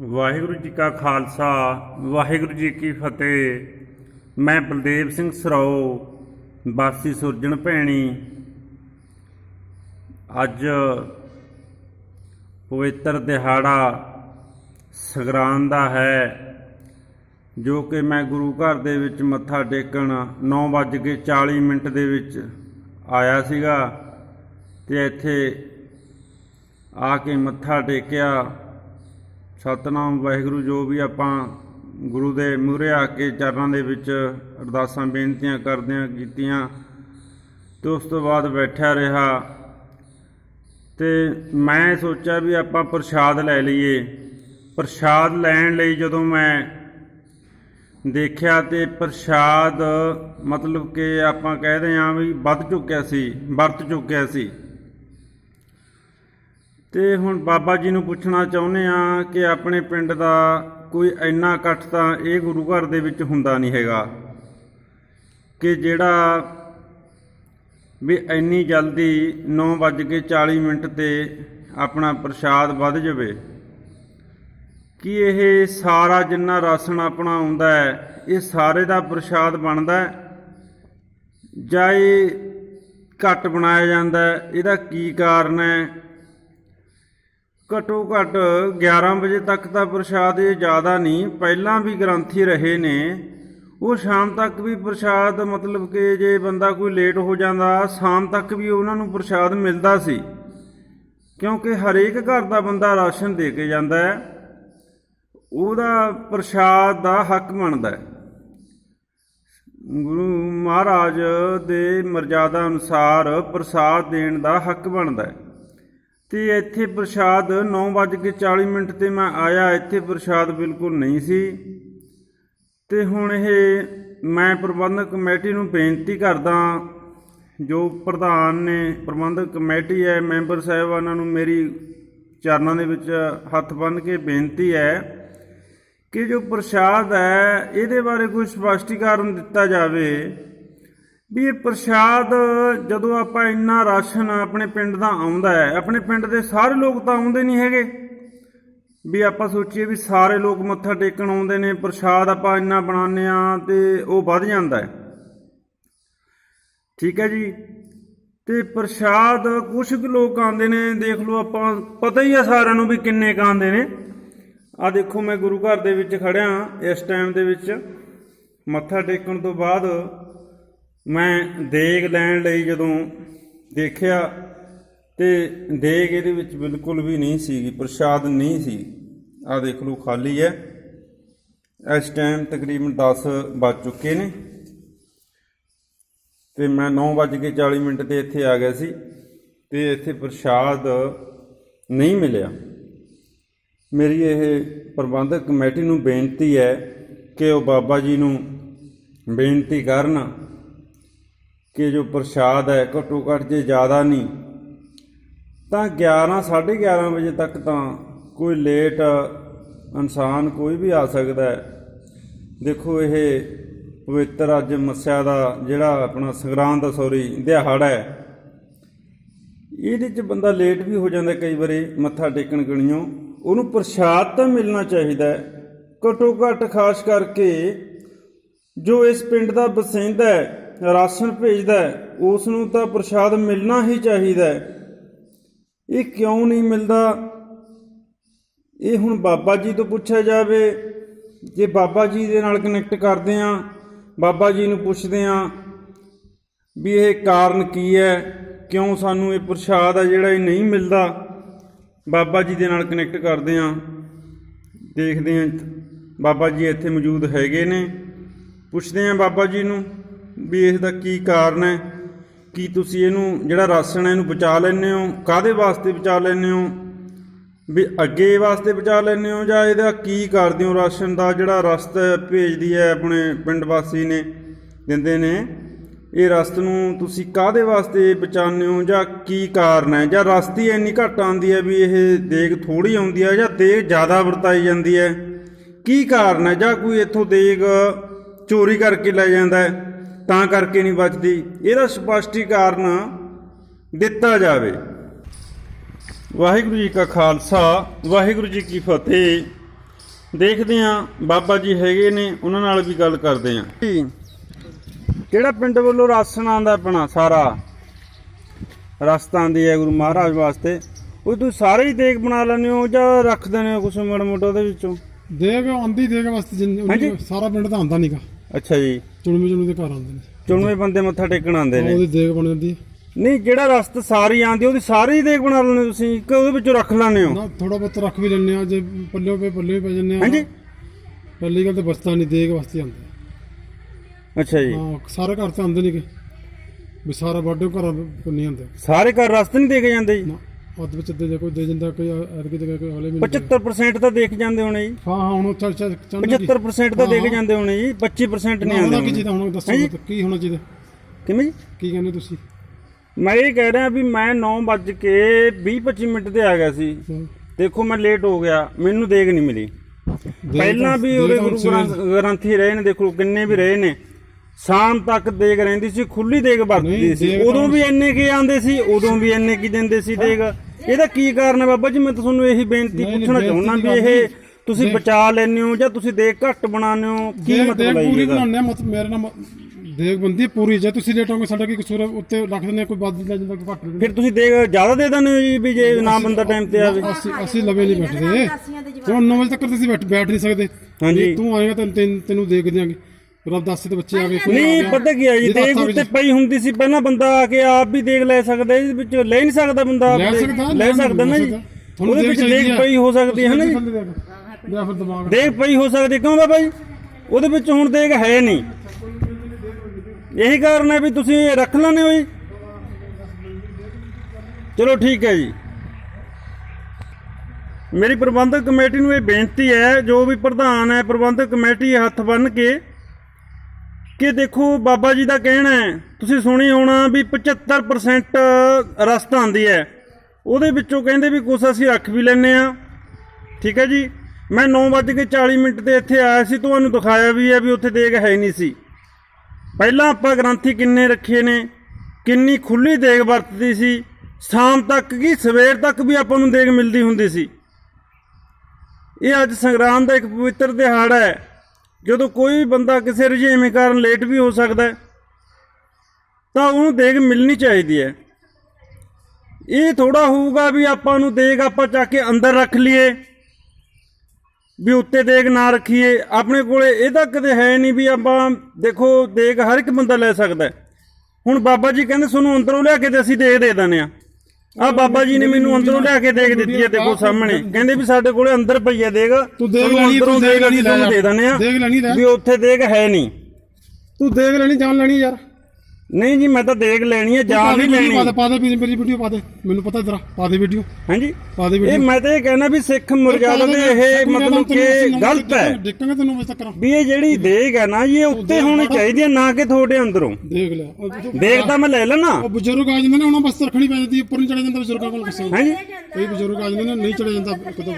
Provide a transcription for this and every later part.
ਵਾਹਿਗੁਰੂ ਜੀ ਕਾ ਖਾਲਸਾ, ਵਾਹਿਗੁਰੂ ਜੀ ਕੀ ਫਤਿਹ। ਮੈਂ ਬਲਦੇਵ ਸਿੰਘ ਸਰਾਓ ਵਾਸੀ ਸੁਰਜਣ ਭੈਣੀ। ਅੱਜ ਪਵਿੱਤਰ ਦਿਹਾੜਾ ਸੰਗਰਾਂਦ ਦਾ ਹੈ, ਜੋ ਕਿ ਮੈਂ ਗੁਰੂ ਘਰ ਦੇ ਵਿੱਚ ਮੱਥਾ ਟੇਕਣ 9:40 ਮਿੰਟ ਦੇ ਵਿੱਚ ਆਇਆ ਸੀਗਾ ਤੇ ਇੱਥੇ ਆ ਕੇ ਮੱਥਾ ਟੇਕਿਆ। ਸਤਨਾਮ ਵਾਹਿਗੁਰੂ, ਜੋ ਵੀ ਆਪਾਂ ਗੁਰੂ ਦੇ ਮੂਹਰੇ ਆ ਕੇ ਚਰਨਾਂ ਦੇ ਵਿੱਚ ਅਰਦਾਸਾਂ, ਬੇਨਤੀਆਂ ਕਰਦਿਆਂ ਕੀਤੀਆਂ, ਤੇ ਉਸ ਤੋਂ ਬਾਅਦ ਬੈਠਿਆ ਰਿਹਾ। ਤੇ ਮੈਂ ਸੋਚਿਆ ਵੀ ਆਪਾਂ ਪ੍ਰਸ਼ਾਦ ਲੈ ਲਈਏ। ਪ੍ਰਸ਼ਾਦ ਲੈਣ ਲਈ ਜਦੋਂ ਮੈਂ ਦੇਖਿਆ ਤੇ ਪ੍ਰਸ਼ਾਦ ਮਤਲਬ ਕਿ ਆਪਾਂ ਕਹਦੇ ਆਂ ਵੀ ਵੱਧ ਚੁੱਕਿਆ ਸੀ, ਵਰਤ ਚੁੱਕਿਆ ਸੀ। ਤੇ ਹੁਣ ਬਾਬਾ ਜੀ ਨੂੰ ਪੁੱਛਣਾ ਚਾਹੁੰਦੇ ਆ ਕਿ ਆਪਣੇ ਪਿੰਡ ਦਾ ਕੋਈ ਇੰਨਾ ਇਕੱਠ ਤਾਂ ਇਹ ਗੁਰੂ ਘਰ ਦੇ ਵਿੱਚ ਹੁੰਦਾ ਨਹੀਂ ਹੈਗਾ ਕਿ ਜਿਹੜਾ ਵੀ ਇੰਨੀ ਜਲਦੀ 9:40 ਮਿੰਟ ਤੇ ਆਪਣਾ ਪ੍ਰਸ਼ਾਦ ਵੱਧ ਜਾਵੇ, ਕਿ ਇਹ ਸਾਰਾ ਜਿੰਨਾ ਰਾਸ਼ਨ ਆਪਣਾ ਆਉਂਦਾ ਹੈ, ਇਹ ਸਾਰੇ ਦਾ ਪ੍ਰਸ਼ਾਦ ਬਣਦਾ ਹੈ? ਜਾਂ ਇਹ ਘੱਟ ਬਣਾਇਆ ਜਾਂਦਾ ਇਹਦਾ ਕੀ ਕਾਰਨ ਹੈ? ਘਟੋ ਘਟ 11 ਵਜੇ ਤੱਕ ਤਾਂ ਪ੍ਰਸ਼ਾਦ ਇਹ ਜ਼ਿਆਦਾ ਨਹੀਂ, ਪਹਿਲਾਂ ਵੀ ਗ੍ਰੰਥੀ ਰਹੇ ਨੇ। ਉਹ ਸ਼ਾਮ ਤੱਕ ਵੀ ਪ੍ਰਸ਼ਾਦ, ਮਤਲਬ ਕਿ ਜੇ ਬੰਦਾ ਕੋਈ ਲੇਟ ਹੋ ਜਾਂਦਾ, ਸ਼ਾਮ ਤੱਕ ਵੀ ਉਹਨਾਂ ਨੂੰ ਪ੍ਰਸ਼ਾਦ ਮਿਲਦਾ ਸੀ। ਕਿਉਂਕਿ ਹਰੇਕ ਘਰ ਦਾ ਬੰਦਾ ਰਾਸ਼ਨ ਦੇ ਕੇ ਜਾਂਦਾ ਹੈ। ਉਹਦਾ ਪ੍ਰਸ਼ਾਦ ਦਾ ਹੱਕ ਬਣਦਾ ਹੈ। ਗੁਰੂ ਮਹਾਰਾਜ ਦੇ ਮਰਜ਼ਾਦਾ ਅਨੁਸਾਰ ਪ੍ਰਸਾਦ ਦੇਣ ਦਾ ਹੱਕ ਬਣਦਾ ਹੈ। ਤੇ ਇੱਥੇ ਪ੍ਰਸ਼ਾਦ 9:40 ਮਿੰਟ ਤੇ ਮੈਂ ਆਇਆ, ਇੱਥੇ ਪ੍ਰਸ਼ਾਦ ਬਿਲਕੁਲ ਨਹੀਂ ਸੀ। ਤੇ ਹੁਣ ਇਹ ਮੈਂ ਪ੍ਰਬੰਧਕ ਕਮੇਟੀ ਨੂੰ ਬੇਨਤੀ ਕਰਦਾ, ਜੋ ਪ੍ਰਧਾਨ ਨੇ, ਪ੍ਰਬੰਧਕ ਕਮੇਟੀ ਹੈ, ਮੈਂਬਰ ਸਾਹਿਬਾਨਾਂ ਨੂੰ ਮੇਰੀ ਚਰਨਾਂ ਦੇ ਵਿੱਚ ਹੱਥ ਬੰਨ੍ਹ ਕੇ ਬੇਨਤੀ ਹੈ ਕਿ ਜੋ ਪ੍ਰਸ਼ਾਦ ਹੈ, ਇਹਦੇ ਬਾਰੇ ਕੋਈ ਸਪਸ਼ਟੀਕਰਨ ਦਿੱਤਾ ਜਾਵੇ। ਵੀ ਇਹ ਪ੍ਰਸ਼ਾਦ ਜਦੋਂ ਆਪਾਂ ਇੰਨਾ ਰਾਸ਼ਨ ਆਪਣੇ ਪਿੰਡ ਦਾ ਆਉਂਦਾ ਹੈ, ਆਪਣੇ ਪਿੰਡ ਦੇ ਸਾਰੇ ਲੋਕ ਤਾਂ ਆਉਂਦੇ ਨਹੀਂ ਹੈਗੇ। ਵੀ ਆਪਾਂ ਸੋਚੀਏ ਵੀ ਸਾਰੇ ਲੋਕ ਮੱਥਾ ਟੇਕਣ ਆਉਂਦੇ ਨੇ, ਪ੍ਰਸ਼ਾਦ ਆਪਾਂ ਇੰਨਾ ਬਣਾਉਂਦੇ ਆ ਤੇ ਉਹ ਵੱਧ ਜਾਂਦਾ ਹੈ। ਠੀਕ ਹੈ ਜੀ? ਤੇ ਪ੍ਰਸ਼ਾਦ ਕੁਝ ਕੁ ਲੋਕ ਆਉਂਦੇ ਨੇ, ਦੇਖ ਲਓ ਆਪਾਂ, ਪਤਾ ਹੀ ਆ ਸਾਰਿਆਂ ਨੂੰ ਵੀ ਕਿੰਨੇ ਕੁ ਆਉਂਦੇ ਨੇ। ਆ ਦੇਖੋ ਮੈਂ ਗੁਰੂ ਘਰ ਦੇ ਵਿੱਚ ਖੜਿਆ, ਇਸ ਟਾਈਮ ਦੇ ਵਿੱਚ ਮੱਥਾ ਟੇਕਣ ਤੋਂ ਬਾਅਦ ਮੈਂ ਦੇਗ ਲੈਣ ਲਈ ਜਦੋਂ ਦੇਖਿਆ ਤੇ ਦੇਗ ਇਹਦੇ ਵਿੱਚ ਬਿਲਕੁਲ ਵੀ ਨਹੀਂ ਸੀਗੀ, ਪ੍ਰਸ਼ਾਦ ਨਹੀਂ ਸੀ। ਆ ਦੇਖ ਲਓ, ਖਾਲੀ ਹੈ। ਇਸ ਟਾਈਮ ਤਕਰੀਬਨ 10 ਵੱਜ ਚੁੱਕੇ ਨੇ। ਤੇ ਮੈਂ 9:40 ਮਿੰਟ ਤੇ ਇੱਥੇ ਆ ਗਿਆ ਸੀ ਤੇ ਇੱਥੇ ਪ੍ਰਸ਼ਾਦ ਨਹੀਂ ਮਿਲਿਆ। ਮੇਰੀ ਇਹ ਪ੍ਰਬੰਧਕ ਕਮੇਟੀ ਨੂੰ ਬੇਨਤੀ ਹੈ ਕਿ ਉਹ ਬਾਬਾ ਜੀ ਨੂੰ ਬੇਨਤੀ ਕਰਨ ਕਿ ਜੋ ਪ੍ਰਸ਼ਾਦ ਹੈ ਘੱਟੋ ਘੱਟ ਜੇ ਜ਼ਿਆਦਾ ਨਹੀਂ, ਤਾਂ 11 11:30 ਵਜੇ ਤੱਕ ਤਾਂ ਕੋਈ ਲੇਟ ਇਨਸਾਨ ਕੋਈ ਵੀ ਆ ਸਕਦਾ ਹੈ। ਦੇਖੋ ਇਹ ਪਵਿੱਤਰ ਅੱਜ ਮੱਸਿਆ ਦਾ ਜਿਹੜਾ ਆਪਣਾ ਸੰਗਰਾਂਦ ਦਾ ਸੌਰੀ ਦਿਹਾੜਾ ਹੈ। ਇਹਦੇ 'ਚ ਬੰਦਾ ਲੇਟ ਵੀ ਹੋ ਜਾਂਦਾ ਕਈ ਵਾਰੀ, ਮੱਥਾ ਟੇਕਣ ਗਣੀਓ। ਉਹਨੂੰ ਪ੍ਰਸ਼ਾਦ ਤਾਂ ਮਿਲਣਾ ਚਾਹੀਦਾ ਹੈ। ਘੱਟੋ ਘੱਟ ਖਾਸ ਕਰਕੇ ਜੋ ਇਸ ਪਿੰਡ ਦਾ ਬਸਿੰਦਾ ਹੈ ਰਾਸ਼ਨ ਭੇਜਦਾ ਹੈ ਉਸ ਨੂੰ ਤਾਂ ਪ੍ਰਸ਼ਾਦ ਮਿਲਣਾ ਹੀ ਚਾਹੀਦਾ ਹੈ। ਇਹ ਕਿਉਂ ਨਹੀਂ ਮਿਲਦਾ? ਇਹ ਹੁਣ ਬਾਬਾ ਜੀ ਤੋਂ ਪੁੱਛਿਆ ਜਾਵੇ। ਜੇ ਬਾਬਾ ਜੀ ਦੇ ਨਾਲ ਕਨੈਕਟ ਕਰਦੇ ਆ ਬਾਬਾ ਜੀ ਨੂੰ ਪੁੱਛਦੇ ਆ ਵੀ ਇਹ ਕਾਰਨ ਕੀ ਹੈ, ਕਿਉਂ ਸਾਨੂੰ ਇਹ ਪ੍ਰਸ਼ਾਦ ਆ ਜਿਹੜਾ ਇਹ ਨਹੀਂ ਮਿਲਦਾ? ਬਾਬਾ ਜੀ ਦੇ ਨਾਲ ਕਨੈਕਟ ਕਰਦੇ ਆ ਦੇਖਦੇ ਆ ਬਾਬਾ ਜੀ ਇੱਥੇ ਮੌਜੂਦ ਹੈਗੇ ਨੇ। ਪੁੱਛਦੇ ਆ ਬਾਬਾ ਜੀ ਨੂੰ। ਵੀ ਇਸ ਦਾ ਕੀ ਕਾਰਨ ਹੈ? ਕੀ ਤੁਸੀਂ ਇਹਨੂੰ, ਜਿਹੜਾ ਰਾਸ਼ਨ ਹੈ ਇਹਨੂੰ ਬਚਾ ਲੈਂਦੇ ਹੋ? ਕਾਦੇ ਵਾਸਤੇ ਬਚਾ ਲੈਂਦੇ ਹੋ? ਵੀ ਅੱਗੇ ਵਾਸਤੇ ਬਚਾ ਲੈਂਦੇ ਹੋ ਜਾਂ ਇਹਦਾ ਕੀ ਕਰਦੇ ਹੋ ਰਾਸ਼ਨ ਦਾ ਜਿਹੜਾ ਰਸਤ ਭੇਜਦੀ ਹੈ ਆਪਣੇ ਪਿੰਡ ਵਾਸੀ ਨੇ, ਦਿੰਦੇ ਨੇ? ਇਹ ਰਸਤ ਨੂੰ ਤੁਸੀਂ ਕਾਦੇ ਵਾਸਤੇ ਬਚਾਉਂਦੇ ਹੋ ਜਾਂ ਕੀ ਕਾਰਨ ਹੈ? ਜਾਂ ਰਸਤੀ ਇੰਨੀ ਘੱਟ ਆਉਂਦੀ ਹੈ ਵੀ ਇਹ ਦੇਗ ਥੋੜੀ ਆਉਂਦੀ ਹੈ ਜਾਂ ਦੇਗ ਜ਼ਿਆਦਾ ਵਰਤਾਈ ਜਾਂਦੀ ਹੈ? ਕੀ ਕਾਰਨ ਹੈ? ਜਾਂ ਕੋਈ ਇੱਥੋਂ ਦੇਗ ਚੋਰੀ ਕਰਕੇ ਲੈ ਜਾਂਦਾ ਹੈ? ਤਾਂ ਕਰਕੇ ਨਹੀਂ ਬਚਦੀ। ਇਹਦਾ ਸਪਸ਼ਟੀਕਰਨ ਦਿੱਤਾ ਜਾਵੇ। ਵਾਹਿਗੁਰੂ ਜੀ ਕਾ ਖਾਲਸਾ ਵਾਹਿਗੁਰੂ ਜੀ ਕੀ ਫਤਿਹ। ਦੇਖਦੇ ਆ ਬਾਬਾ ਜੀ ਹੈਗੇ ਨੇ ਉਹਨਾਂ ਨਾਲ ਵੀ ਗੱਲ ਕਰਦੇ ਆ ਕਿਹੜਾ ਪਿੰਡ ਵੱਲੋਂ ਰਾਸ਼ਨ ਆਂਦਾ ਆਪਣਾ ਸਾਰਾ? ਰਸਤਾ ਆਂਦੀ ਹੈ ਗੁਰੂ ਮਹਾਰਾਜ ਵਾਸਤੇ। ਉਹ ਤੁਸੀਂ ਸਾਰੇ ਹੀ ਦੇਖ ਬਣਾ ਲੈਂਦੇ ਹੋ ਜਾਂ ਰੱਖ ਦਿੰਦੇ ਹੋ ਕੁਛ ਮਾੜਾ ਮੋਟਾ ਉਹਦੇ ਵਿੱਚੋਂ? ਦੇਗ ਆਂਦੀ ਦੇਗ ਵਾਸਤੇ। ਸਾਰਾ ਪਿੰਡ ਤਾਂ ਆਂਦਾ ਨਹੀਂਗਾ ਅੱਛਾ ਜੀ। ਚੁਣਵੇਂ ਚੁਣਵੇਂ ਦੇ ਘਰ ਆਉਂਦੇ ਨੇ। ਚੁਣਵੇਂ ਬੰਦੇ ਮੱਥਾ ਟੇਕਣ ਆਉਂਦੇ ਨੇ। ਉਹਦੀ ਦੇਗ ਬਣ ਜਾਂਦੀ ਹੈ। ਨਹੀਂ ਜਿਹੜਾ ਰਸਤ ਸਾਰੀ ਆਂਦੀ ਉਹਦੀ ਸਾਰੀ ਦੇਖ ਬਣਾ ਲੈਂਦੇ ਤੁਸੀਂ। ਕਿ ਉਹਦੇ ਵਿੱਚੋਂ ਰੱਖ ਲੈਂਦੇ ਹੋ। ਨਾ ਥੋੜਾ ਬਹੁਤ ਰੱਖ ਵੀ ਲੈਣੇ ਆ ਜੇ ਪੱਲੇ ਪੇ ਪੱਲੇ ਪੈ ਜੰਨੇ ਆ ਹਾਂਜੀ। ਪਹਿਲੀ ਗੱਲ ਤਾਂ ਬਸਤਾ ਨਹੀਂ ਦੇਗ ਵਾਸਤੇ ਆਂਦੇ ਅੱਛਾ ਜੀ। ਹਾਂ ਸਾਰੇ ਘਰ ਤਾਂ ਆਂਦੇ ਨਹੀਂਗੇ ਵੀ ਸਾਰਾ ਵੱਡੇ ਘਰਾਂ ਨਹੀਂ ਆਂਦੇ ਸਾਰੇ ਘਰ ਰਸਤ ਨਹੀਂ ਦੇ ਕੇ ਜਾਂਦੇ ਜੀ। ਨਾ। ਅੱਧ ਵਿੱਚ ਦੇ ਜੇ ਕੋਈ ਦੇ ਜਾਂਦਾ ਕੋਈ ਐਤਕੀ ਤੇ ਕੋਈ ਅਗਲੇ ਮਹੀਨੇ 75% ਤਾਂ ਦੇਖ ਜਾਂਦੇ ਹੋਣੇ ਜੀ। ਹਾਂ ਹਾਂ ਹੁਣ ਚੱਲ ਚੱਲ ਚੱਲ 75% ਤਾਂ ਦੇਖ ਜਾਂਦੇ ਹੋਣੇ ਜੀ 25% ਨਹੀਂ ਉਹਦਾ ਆਉਂਦੇ ਕੀ। ਚਾਹੀਦਾ ਹੁਣ ਦੱਸੋ ਕੀ ਹੋਣਾ ਚਾਹੀਦਾ? ਕਿਵੇਂ ਜੀ? ਕੀ ਕਹਿੰਦੇ ਤੁਸੀਂ? ਮੈਂ ਇਹ ਕਹਿ ਰਿਹਾ ਵੀ ਮੈਂ 9 ਵੱਜ ਕੇ 20 25 ਮਿੰਟ ਤੇ ਆ ਗਿਆ ਸੀ। ਦੇਖੋ ਮੈਂ ਲੇਟ ਹੋ ਗਿਆ ਮੈਨੂੰ ਦੇਖ ਨਹੀਂ ਮਿਲੀ। ਪਹਿਲਾਂ ਵੀ ਉਹਦੇ ਗੁਰੂ ਗ੍ਰੰਥੀ ਰਹੇ ਨੇ ਦੇਖੋ ਕਿੰਨੇ ਵੀ ਰਹੇ ਨੇ। ਸ਼ਾਮ ਤੱਕ ਦੇਗ ਰਹਿੰਦੀ ਸੀ ਖੁੱਲੀ ਦੇਗ ਵਰਤਦੀ ਸੀ। ਉਦੋਂ ਵੀ ਇੰਨੇ ਕੀ ਆਂਦੇ ਸੀ ਉਦੋਂ ਵੀ ਇੰਨੇ ਕੀ ਦਿੰਦੇ ਸੀ ਦੇਗ। ਇਹਦਾ ਕੀ ਕਾਰਨ ਹੈ ਬਾਬਾ ਜੀ? ਮੈਂ ਤੁਹਾਨੂੰ ਇਹੀ ਬੇਨਤੀ ਪੁੱਛਣਾ ਚਾਹੁੰਦਾ ਵੀ ਇਹ ਤੁਸੀਂ ਬਚਾ ਲੈਂਦੇ ਹੋ ਜਾਂ ਤੁਸੀਂ ਦੇਗ ਘੱਟ ਬਣਾਉਂਦੇ ਹੋ? ਕੀ ਮਤਲਬ ਹੈ ਪੂਰੀ ਬਣਾਉਂਦੇ ਆ ਮਤਲਬ ਮੇਰੇ ਨਾਲ ਮ- ਦੇਗ ਬੰਦੀ ਪੂਰੀ। ਜੇ ਤੁਸੀਂ ਲੇਟ ਹੋਗੇ ਸਾਡਾ ਕੀ ਕਸੂਰ ਉੱਤੇ ਰੱਖ ਦਿੰਦੇ ਕੋਈ ਵੱਧ ਦਿੰਦਾ ਜਾਂਦਾ ਕੋਈ ਘੱਟ ਦਿੰਦਾ ਫਿਰ ਤੁਸੀਂ ਦੇਗ ਜ਼ਿਆਦਾ ਦੇ ਦਿੰਦੇ ਹੋ ਜੀ ਵੀ ਜੇ ਨਾ ਬੰਦਾ ਟਾਈਮ ਤੇ ਆਵੇ? ਅਸੀਂ ਅਸੀਂ ਲਵੇ ਨਹੀਂ ਬੈਠਦੇ। ਹੁਣ 9 ਵਜੇ ਤੱਕ ਤੁਸੀਂ ਬੈਠ ਬੈਠ ਨਹੀਂ ਸਕਦੇ। ਹਾਂਜੀ। ਤੂੰ ਆਏਗਾ ਤੈਨੂੰ ਤੈਨੂੰ- ਤੈਨੂੰ ਦੇਖ ਦਿਆਂਗੇ। 10 ਤੇ ਬੱਚੇ ਆ ਗਏ ਕੋਈ ਆ ਨਹੀਂ ਗਿਆ। ਪਤਾ ਕੀ ਹੈ ਜੀ ਜਿਹਦਾ ਹੱਥਾਂ ਉੱਤੇ ਵਿੱਚ- ਪਈ ਹੁੰਦੀ ਸੀ ਪਹਿਲਾਂ ਬੰਦਾ ਆ ਕੇ ਆਪ ਵੀ ਦੇਗ ਲੈ ਸਕਦਾ ਇਹਦੇ ਵਿੱਚ ਲੈ ਨਹੀਂ ਸਕਦਾ ਬੰਦਾ ਲੈ? ਸਕਦਾ ਲੈ ਸਕਦਾ ਨਾ ਜੀ। ਤੁਹਾਨੂੰ ਉਹਦੇ ਵਿੱਚ ਚਾਹੀਦੀ ਆ। ਪਈ ਹੋ ਸਕਦੀ ਹੈ ਨਾ ਜੀ। ਜਾਂ ਫਿਰ ਦਿਮਾਗ ਦੇਗ ਪਈ ਹੋ ਸਕਦੀ ਕਿਉਂ ਬਾਬਾ ਜੀ? ਉਹਦੇ ਵਿੱਚ ਹੁਣ ਦੇਗ ਹੈ ਨਹੀਂ। ਇਹੀ ਕਾਰਨ ਹੈ ਵੀ ਤੁਸੀਂ ਇਹ ਰੱਖ ਲੈਣੇ ਹੋ ਜੀ। ਚਲੋ ਠੀਕ ਹੈ ਜੀ। ਮੇਰੀ ਪ੍ਰਬੰਧਕ ਕਮੇਟੀ ਨੂੰ ਇਹ ਬੇਨਤੀ ਹੈ ਜੋ ਵੀ ਪ੍ਰਧਾਨ ਹੈ ਪ੍ਰਬੰਧਕ ਕਮੇਟੀ ਹੱਥ ਬੰਨ ਕੇ ਕਿ ਦੇਖੋ ਬਾਬਾ ਜੀ ਦਾ ਕਹਿਣਾ ਹੈ, ਤੁਸੀਂ ਸੁਣੀ ਹੋਣਾ ਵੀ 75% ਰਸਤ ਆਂਦੀ ਹੈ। ਉਹਦੇ ਵਿੱਚੋਂ ਕਹਿੰਦੇ ਵੀ ਕੁਛ ਅਸੀਂ ਰੱਖ ਵੀ ਲੈਨੇ ਆ ਠੀਕ ਹੈ ਜੀ? ਮੈਂ 9:40 ਮਿੰਟ ਤੇ ਇੱਥੇ ਆਇਆ ਸੀ, ਤੁਹਾਨੂੰ ਦਿਖਾਇਆ ਵੀ ਹੈ ਵੀ ਉੱਥੇ ਦੇਗ ਹੈ ਨਹੀਂ ਸੀ। ਪਹਿਲਾਂ ਆਪਾਂ ਗ੍ਰੰਥੀ ਕਿੰਨੇ ਰੱਖੇ ਨੇ, ਕਿੰਨੀ ਖੁੱਲੀ ਦੇਗ ਵਰਤਦੀ ਸੀ, ਸ਼ਾਮ ਤੱਕ ਕੀ ਸਵੇਰ ਤੱਕ ਵੀ ਆਪਾਂ ਨੂੰ ਦੇਗ ਮਿਲਦੀ ਹੁੰਦੀ ਸੀ। ਇਹ ਅੱਜ ਸੰਗਰਾਮ ਦਾ ਇੱਕ ਪਵਿੱਤਰ ਦਿਹਾੜਾ ਹੈ। ਜਦੋਂ ਕੋਈ ਵੀ ਬੰਦਾ ਕਿਸੇ ਰੁਝੇਵੇਂ ਕਾਰਨ ਲੇਟ ਵੀ ਹੋ ਸਕਦਾ ਹੈ, ਤਾਂ ਉਹਨੂੰ ਦੇਗ ਮਿਲਣੀ ਚਾਹੀਦੀ ਹੈ। ਇਹ ਥੋੜਾ ਹੋਊਗਾ ਵੀ ਆਪਾਂ ਨੂੰ ਦੇਗ ਆਪਾਂ ਚੱਕ ਕੇ ਅੰਦਰ ਰੱਖ ਲਈਏ, ਵੀ ਉੱਤੇ ਦੇਗ ਨਾ ਰੱਖੀਏ। ਆਪਣੇ ਕੋਲੇ ਇਹ ਤਾਂ ਕਦੇ ਹੈ ਨਹੀਂ ਵੀ ਆਪਾਂ ਦੇਖੋ ਦੇਗ ਹਰ ਇੱਕ ਬੰਦਾ ਲੈ ਸਕਦਾ ਹੁਣ ਬਾਬਾ ਜੀ ਕਹਿੰਦੇ ਤੁਹਾਨੂੰ ਅੰਦਰੋਂ ਲਿਆ ਕੇ ਤੇ ਅਸੀਂ ਦੇਗ ਦੇ ਦਿੰਦੇ ਆ ਆ ਬਾਬਾ ਜੀ ਨੇ ਮੈਨੂੰ ਅੰਦਰੋਂ ਲਿਆ ਕੇ ਦੇਗ ਦਿੱਤੀ ਹੈ ਦੇਖੋ ਸਾਹਮਣੇ। ਕਹਿੰਦੇ ਵੀ ਸਾਡੇ ਕੋਲੇ ਅੰਦਰ ਪਈ ਹੈ ਦੇਗ ਤੂੰ ਤੁਹਾਨੂੰ ਲੈਣੀ ਤੂੰ ਦੇਗ ਲੈਣੀ ਤੁਹਾਨੂੰ ਦੇ ਦਿੰਦੇ ਆ। ਦੇਗ ਲੈਣੀ ਲੈ। ਵੀ ਉੱਥੇ ਦੇਗ ਹੈ ਨਹੀਂ। ਤੂੰ ਦੇਗ ਲੈਣੀ ਜਾਨ ਲੈਣੀ ਯਾਰ। ਨਹੀਂ ਜੀ ਮੈਂ ਤਾਂ ਦੇਗ ਲੈਣੀ ਹੈ ਜਾਨ ਨਹੀਂ ਲੈਣੀ। ਪਾ ਦੇ ਪਾ ਦੇ ਮੇਰੀ ਵੀਡੀਓ ਪਾ ਦੇ। ਮੈਨੂੰ ਪਤਾ ਤੇਰਾ ਪਾ ਦੇ ਵੀਡੀਓ। ਹਾਂਜੀ। ਪਾ ਦੇ ਇਹ ਵੀਡੀਓ। ਮੈਂ ਤਾਂ ਇਹ ਕਹਿਣਾ ਵੀ ਸਿੱਖ ਮਰਜ਼ਾਦਾ ਦੇ ਇਹ ਮਤਲਬ ਕਿ ਗਲਤ ਹੈ। ਦੇਖਾਂਗੇ ਤੈਨੂੰ ਵਜੇ ਤੱਕ ਵੀ ਇਹ ਜਿਹੜੀ ਦੇਗ ਹੈ ਨਾ ਜੀ, ਇਹ ਉੱਤੇ ਹੋਣੀ ਚਾਹੀਦੀ ਹੈ ਨਾ ਕਿ ਤੁਹਾਡੇ ਅੰਦਰੋਂ। ਦੇਖ ਲੈ। ਉਹ ਤੂੰ- ਮੈਂ ਲੈ ਲੈਣਾ। ਉਹ ਬਜ਼ੁਰਗ ਆ ਜਾਂਦੇ ਨੇ ਉਹਨਾਂ ਬਸ ਰੱਖਣੀ ਪੈ ਜਾਂਦੀ ਉੱਪਰ ਨਹੀਂ ਚੜਿਆ ਜਾਂਦਾ ਬਜ਼ੁਰਗਾਂ ਕੋਲ ਕਿਸੇ ਨੂੰ। ਹਾਂਜੀ। ਕਈ ਬਜ਼ੁਰਗ ਆ ਜਾਂਦੇ ਨੇ ਨਹੀਂ ਚੜਿਆ ਜਾਂਦਾ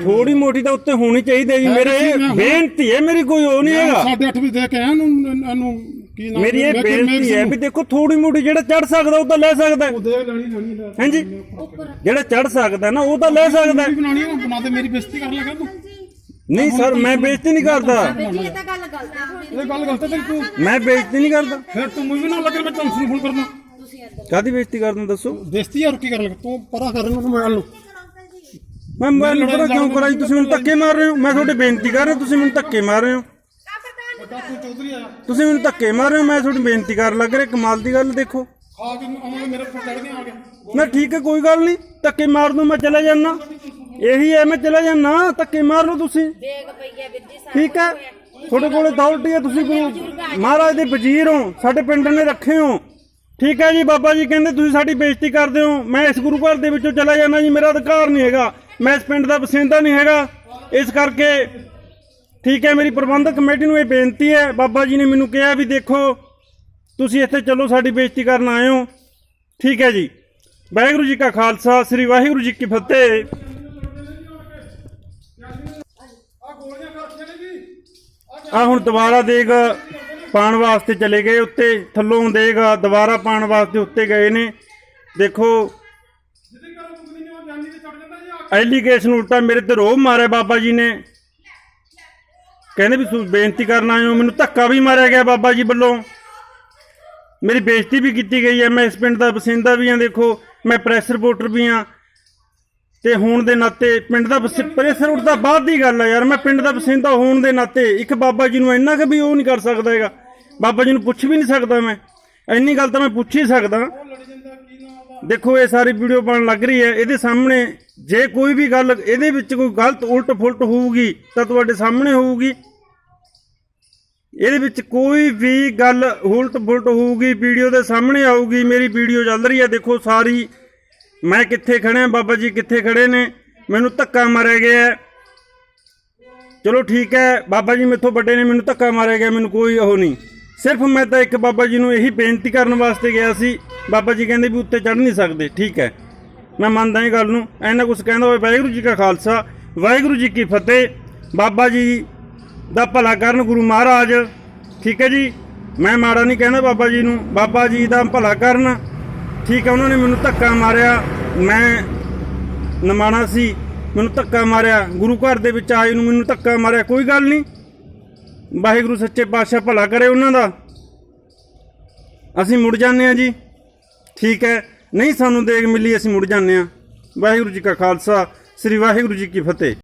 ਥੋੜੀ ਮੋਟੀ ਤਾਂ ਉੱਤੇ ਹੋਣੀ ਚਾਹੀਦੀ ਹੈ ਜੀ ਮੇਰੇ ਮੈਂ- ਬੇਨਤੀ ਹੈ ਮੇਰੀ ਕੋਈ ਉਹ ਨਹੀਂ ਹੈਗਾ। ਸਾਢੇ ਅੱਠ ਵਜੇ ਦੇ ਕੇ ਆਇਆ ਇਹਨੂੰ ਕੀ ਨਾਮ ਮੇਰੀ ਇਹ ਮੈਂ ਬੇਨਤੀ ਹੈ ਮੈਂ ਵੀ ਦੇਖੋ ਥੋੜੀ ਮੋਟੀ ਜਿਹੜਾ ਚੜ ਸਕਦਾ ਉਹ ਤਾਂ ਲੈ ਸਕਦਾ ਹੈ। ਉਹ ਦੇਖ ਲੈਣੀ ਲੈਣੀ ਲੈ ਹਾਂਜੀ। ਜਿਹੜਾ ਚੜ ਸਕਦਾ ਨਾ ਉਹ ਤਾਂ ਲੈ ਸਕਦਾ ਹੈ। ਵੀ ਬਣਾਣੀ ਹੈ ਨਾ ਬਣਾ ਦੇ ਮੇਰੀ ਬੇਇੱਜ਼ਤੀ ਕਰਨ ਲੱਗਾ ਤੂੰ। ਨਹੀਂ ਸਰ ਮੈਂ ਬੇਇੱਜ਼ਤੀ ਨਹੀਂ ਕਰਦਾ। ਇਹ ਤਾਂ ਗੱਲ ਗਲਤ ਇਹ ਗੱਲ ਗਲਤ ਹੈ ਤੇਰੀ ਤੂੰ। ਮੈਂ ਬੇਇੱਜ਼ਤੀ ਨਹੀਂ ਕਰਦਾ। ਫਿਰ ਤੂੰ ਮੈਨੂੰ ਨਾ ਲੱਗੇ ਮੈਂ ਟੈਨਸ਼ਨ ਫੁੱਲ ਕਰਨਾ। ਕਾਦੀ ਬੇਇੱਜ਼ਤੀ ਕਰਦਾ ਦੱਸੋ। ਬੇਇੱਜ਼ਤੀ ਯਾਰ ਕੀ ਕਰਨ ਲੱਗਾ ਤੂੰ ਪਰਾ ਕਰ ਰਿਹਾ ਮੋਬਾਈਲ ਨੂੰ। ਮੈਂ ਮੋਬਾਈਲ ਨੂੰ ਪਤਾ ਕਿਉਂ ਕਰਾਂ ਜੀ ਤੁਸੀਂ ਮੈਨੂੰ ਧੱਕੇ ਮਾਰ ਰਹੇ ਹੋ। ਮੈਂ ਤੁਹਾਡੀ ਬੇਨਤੀ ਕਰ ਰਿਹਾ ਤੁਸੀਂ ਮੈਨੂੰ ਧੱਕੇ ਮਾਰ ਰਹੇ ਹੋ। ਚੌਧਰੀ ਤੁਸੀਂ ਮੈਨੂੰ ਧੱਕੇ ਮਾਰ ਰਹੇ ਹੋ ਮੈਂ ਤੁਹਾਡੀ ਬੇਨਤੀ ਕਰਨ ਲੱਗ ਰਿਹਾ ਕਮਾਲ ਦੀ ਗੱਲ ਦੇਖੋ। ਕੇ ਮੇਰੇ ਆ ਨਾ ਠੀਕ ਹੈ ਕੋਈ ਗੱਲ ਨਹੀਂ ਧੱਕੇ ਮਾਰ ਦੂੰ ਮੈਂ ਚਲਾ ਜਾਣਾ ਇਹੀ ਹੈ ਮੈਂ ਚਲਾ ਜਾਣਾ ਧੱਕੇ ਮਾਰ ਲਓ ਤੁਸੀਂ। ਦੇਗ ਪਈ ਹੈ ਵੀਰ ਜੀ ਠੀਕ ਹੈ ਤੁਹਾਡੇ ਕੋਲੇ ਦੌਲਤ ਹੈ ਤੁਸੀਂ ਗੁਰੂ ਮਹਾਰਾਜ ਦੇ ਵਜ਼ੀਰ ਹੋ ਸਾਡੇ ਪਿੰਡ ਨੇ ਰੱਖੇ ਹੋ। ਠੀਕ ਹੈ ਜੀ ਬਾਬਾ ਜੀ ਕਹਿੰਦੇ ਤੁਸੀਂ ਸਾਡੀ ਬੇਇੱਜ਼ਤੀ ਕਰਦੇ ਹੋ ਮੈਂ ਇਸ ਗੁਰੂ ਘਰ ਦੇ ਵਿੱਚੋਂ ਚਲਾ ਜਾਣਾ ਜੀ ਮੇਰਾ ਅਧਿਕਾਰ ਨਹੀਂ ਹੈਗਾ ਮੈਂ ਇਸ ਪਿੰਡ ਦਾ ਵਸਿੰਦਾ ਨਹੀਂ ਹੈਗਾ। ਇਸ ਕਰਕੇ ਠੀਕ ਹੈ ਮੇਰੀ ਪ੍ਰਬੰਧਕ ਕਮੇਟੀ ਨੂੰ ਇਹ ਬੇਨਤੀ ਹੈ ਬਾਬਾ ਜੀ ਨੇ ਮੈਨੂੰ ਕਿਹਾ ਵੀ ਦੇਖੋ ਤੁਸੀਂ ਇੱਥੇ ਚੱਲੋ ਸਾਡੀ ਬੇਇੱਜ਼ਤੀ ਕਰਨ ਆਏ ਹੋ। ਠੀਕ ਹੈ ਜੀ। ਵਾਹਿਗੁਰੂ ਜੀ ਕਾ ਖਾਲਸਾ ਸ੍ਰੀ ਵਾਹਿਗੁਰੂ ਜੀ ਕੀ ਫਤਿਹ। ਆ ਹੁਣ ਦੁਬਾਰਾ ਦੇਗ ਪਾਣ ਵਾਸਤੇ ਚਲੇ ਗਏ ਉੱਤੇ ਥੱਲੋਂ ਦੇਗ ਦੁਬਾਰਾ ਪਾਣ ਵਾਸਤੇ ਉੱਤੇ ਗਏ ਨੇ। ਦੇਖੋ ਐਲੀਗੇਸ਼ਨ ਉਲਟਾ ਮੇਰੇ ਤੇ ਰੋਬ ਮਾਰਿਆ ਬਾਬਾ ਜੀ ਨੇ। ਕਹਿੰਦੇ ਵੀ ਤੁਸੀਂ ਬੇਨਤੀ ਕਰਨ ਆਏ ਹੋ, ਮੈਨੂੰ ਧੱਕਾ ਵੀ ਮਾਰਿਆ ਗਿਆ ਬਾਬਾ ਜੀ ਵੱਲੋਂ। ਮੇਰੀ ਬੇਇੱਜ਼ਤੀ ਵੀ ਕੀਤੀ ਗਈ ਹੈ, ਮੈਂ ਇਸ ਪਿੰਡ ਦਾ ਵਸਿੰਦਾ ਵੀ ਹਾਂ, ਦੇਖੋ, ਮੈਂ ਪ੍ਰੈਸ ਰਿਪੋਰਟਰ ਵੀ ਹਾਂ। ਤੇ ਹੋਣ ਦੇ ਨਾਤੇ ਪਿੰਡ ਦਾ ਵਸ- ਪ੍ਰੈਸ ਰਿਪੋਰਟ ਤਾਂ ਬਾਅਦ ਦੀ ਗੱਲ ਹੈ ਯਾਰ, ਮੈਂ ਪਿੰਡ ਦਾ ਵਸਿੰਦਾ ਹੋਣ ਦੇ ਨਾਤੇ ਇੱਕ ਬਾਬਾ ਜੀ ਨੂੰ ਇੰਨਾ ਕਿ ਵੀ ਉਹ ਨਹੀਂ ਕਰ ਸਕਦਾ ਹੈਗਾ। ਬਾਬਾ ਜੀ ਨੂੰ ਪੁੱਛ ਵੀ ਨਹੀਂ ਸਕਦਾ ਮੈਂ। ਇੰਨੀ ਗੱਲ ਤਾਂ ਮੈਂ ਪੁੱਛ ਹੀ ਸਕਦਾ। ਦੇਖੋ, ਇਹ ਸਾਰੀ ਵੀਡੀਓ ਬਣ ਲੱਗ ਰਹੀ ਹੈ। ਇਹਦੇ ਸਾਹਮਣੇ ਜੇ ਕੋਈ ਵੀ ਗੱਲ, ਇਹਦੇ ਵਿੱਚ ਕੋਈ ਗਲਤ ਉਲਟ ਫੁਲਟ ਹੋਊਗੀ ਤਾਂ ਤੁਹਾਡੇ ਸਾਹਮਣੇ ਹੋਊਗੀ। ਇਹਦੇ ਵਿੱਚ ਕੋਈ ਵੀ ਗੱਲ ਉਲਟ ਫੁਲਟ ਹੋਊਗੀ, ਵੀਡੀਓ ਦੇ ਸਾਹਮਣੇ ਆਊਗੀ। ਮੇਰੀ ਵੀਡੀਓ ਚੱਲ ਰਹੀ ਹੈ। ਦੇਖੋ, ਸਾਰੀ ਮੈਂ ਕਿੱਥੇ ਖੜਿਆ, ਬਾਬਾ ਜੀ ਕਿੱਥੇ ਖੜੇ ਨੇ? ਮੈਨੂੰ ਧੱਕਾ ਮਾਰਿਆ ਗਿਆ ਚਲੋ ਠੀਕ ਹੈ, ਬਾਬਾ ਜੀ ਮੇਥੋਂ ਵੱਡੇ ਨੇ, ਮੈਨੂੰ ਧੱਕਾ ਮਾਰਿਆ ਗਿਆ, ਮੈਨੂੰ ਕੋਈ ਉਹ ਨਹੀਂ। ਸਿਰਫ ਮੈਂ ਤਾਂ ਇੱਕ ਬਾਬਾ ਜੀ ਨੂੰ ਇਹੀ ਬੇਨਤੀ ਕਰਨ ਵਾਸਤੇ ਗਿਆ ਸੀ। ਬਾਬਾ ਜੀ ਕਹਿੰਦੇ ਵੀ ਉੱਤੇ ਚੜ੍ਹ ਨਹੀਂ ਸਕਦੇ, ਠੀਕ ਹੈ। ਮੈਂ ਮੰਨਦਾ ਇਹ ਗੱਲ ਨੂੰ। ਐਨਾ ਕੁਝ ਕਹਿੰਦਾ ਹੋਵੇ, ਵਾਹਿਗੁਰੂ ਜੀ ਕਾ ਖਾਲਸਾ, ਵਾਹਿਗੁਰੂ ਜੀ ਕੀ ਫਤਿਹ। ਬਾਬਾ ਜੀ ਦਾ ਭਲਾ ਕਰਨ ਗੁਰੂ ਮਹਾਰਾਜ, ਠੀਕ ਹੈ ਜੀ। ਮੈਂ ਮਾੜਾ ਨਹੀਂ ਕਹਿੰਦਾ ਬਾਬਾ ਜੀ ਨੂੰ। ਬਾਬਾ ਜੀ ਦਾ ਭਲਾ ਕਰਨ, ਠੀਕ ਹੈ, ਉਹਨਾਂ ਨੇ ਮੈਨੂੰ ਧੱਕਾ ਮਾਰਿਆ। ਮੈਂ ਨਮਾਣਾ ਸੀ, ਮੈਨੂੰ ਧੱਕਾ ਮਾਰਿਆ। ਗੁਰੂ ਘਰ ਦੇ ਵਿੱਚ ਆਏ ਨੂੰ ਮੈਨੂੰ ਧੱਕਾ ਮਾਰਿਆ, ਕੋਈ ਗੱਲ ਨਹੀਂ। ਵਾਹਿਗੁਰੂ ਸੱਚੇ ਪਾਤਸ਼ਾਹ ਭਲਾ ਕਰੇ ਉਹਨਾਂ ਦਾ। ਅਸੀਂ ਮੁੜ ਜਾਂਦੇ ਆ ਜੀ। ਠੀਕ ਹੈ। ਨਹੀਂ ਸਾਨੂੰ ਦੇਖ ਮਿਲੀ, ਅਸੀਂ ਮੁੜ ਜਾਂਦੇ ਆ ਵਾਹਿਗੁਰੂ ਜੀ ਕਾ ਖਾਲਸਾ, ਸ੍ਰੀ ਵਾਹਿਗੁਰੂ ਜੀ ਕੀ ਫਤਿਹ।